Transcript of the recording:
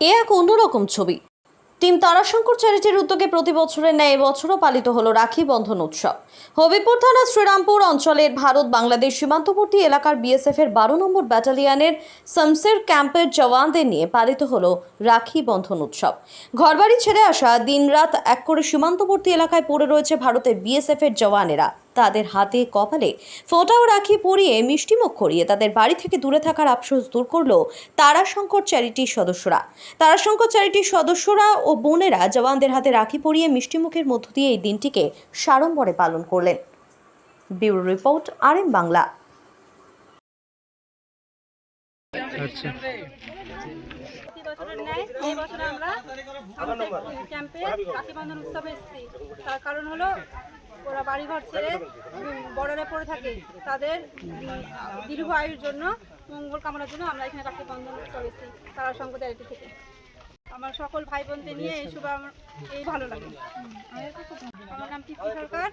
এ এক অন্যরকম ছবি। টিম তারাশঙ্কর চ্যারিটির উদ্যোগে প্রতি বছরের ন্যায় এবছরও পালিত হলো রাখি বন্ধন উৎসব। হবিপুর থানা শ্রীরামপুর অঞ্চলের ভারত বাংলাদেশ সীমান্তবর্তী এলাকার বিএসএফ এর বারো নম্বর ব্যাটালিয়ানের সামসের ক্যাম্পের জওয়ানদের নিয়ে পালিত হলো রাখি বন্ধন উৎসব। ঘরবাড়ি ছেড়ে আসা দিনরাত এক করে সীমান্তবর্তী এলাকায় পড়ে রয়েছে ভারতের বিএসএফ এর জওয়ানেরা। তাদের হাতে কপালে ফোঁটাও রাখি পরিয়ে মিষ্টিমুখ করিয়ে তাদের বাড়ি থেকে দূরে থাকার আফসোস দূর করল তারাশঙ্কর চ্যারিটির সদস্যরা। তারাশঙ্কর চ্যারিটির সদস্যরা ও বোনেরা জওয়ানদের হাতে রাখি পরিয়ে মিষ্টিমুখের মধ্য দিয়ে এই দিনটিকে সাড়ম্বরে পালন করলেন। Bureau report R M Bangla. আচ্ছা। প্রতি বছরের ন্যায় এই বছর আমরা আমাদের ক্যাম্পে রাখি বন্ধন উৎসবে এসেছি। তার কারণ হলো ওরা বাড়িঘর ছেড়ে বর্ডারে পড়ে থাকে। তাদের দীর্ঘ আয়ুর জন্য মঙ্গল কামনার জন্য আমরা এখানে রাখি বন্ধন উৎসবে এসেছি তারা সংঘ থেকে। আমার সকল ভাই বোনদের নিয়ে এই শুভ আমার এই ভালো লাগে। আমার নাম টিপি সরকার।